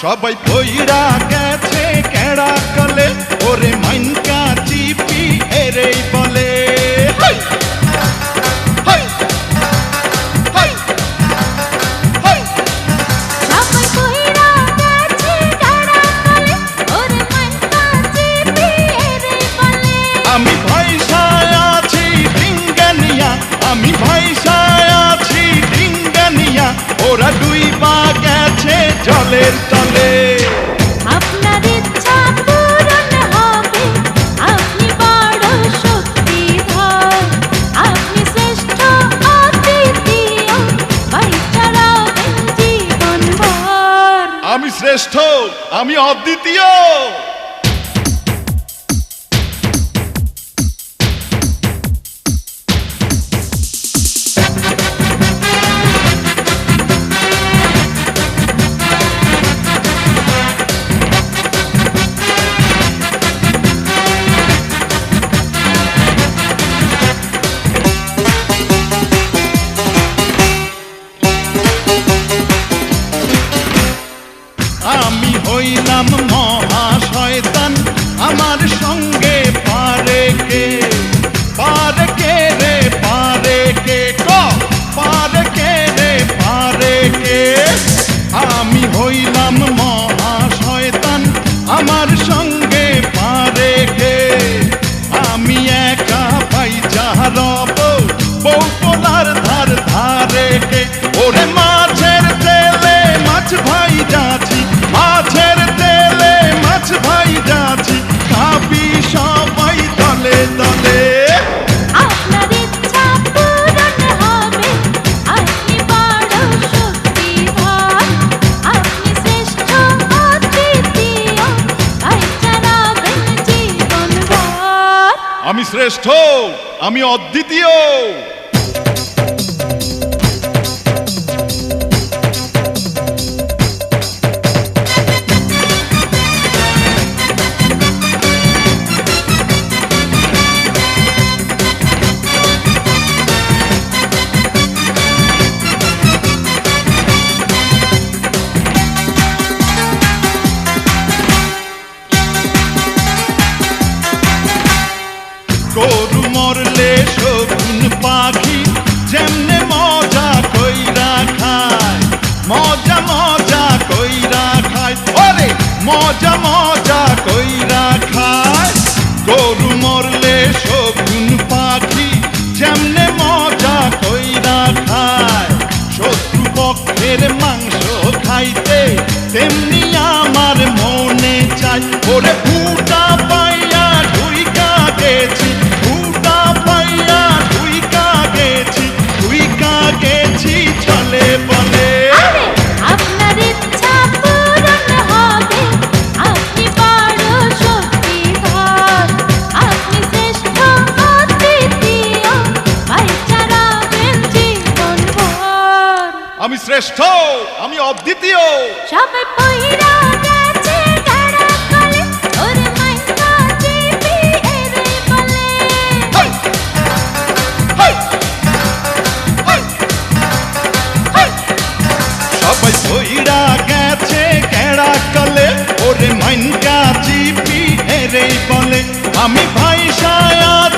সবাই পইরা গেছে কেড়া কলে ওরে মাইনকা চিপি এরেই বলে। আমি ভাইসায় আছি ডিঙ্গানিয়া আমি ভাইসায় আছি ডিঙ্গানিয়া ওরা দুই জলের তলে। আপনার ইচ্ছা পূরণ হবে আপনি বড় শক্তিধর। আপনি শ্রেষ্ঠ অদ্বিতীয় বাইচারাবেন আমি শ্রেষ্ঠ আমি অদ্বিতীয়। হইলাম মহা আমি শ্রেষ্ঠ আমি অদ্বিতীয়। মজা মজা কইরা খায়। গরু মরলে শগুন পাখি যেমনে মজা কইরা খায়। শত্রু মাংস খাইতে তেমনি আমার মনে চাই ওরে আমি শ্রেষ্ঠ আমি অদ্বিতীয় সবাই পইরা গেছে গাড়া কলে ওরে মাইকা চিপি এরে বলে হাই! হাই! হাই! হাই! সবাই পইরা গেছে কেড়া কলে ওরে মাইনকা চিপি এরেই বলে আমি ভাইসায় আছি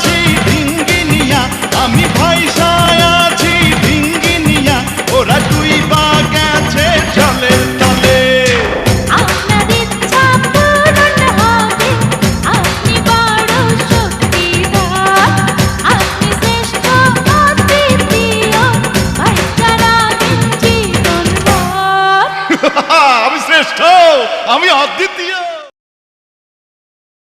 আমি অদ্বিতীয়।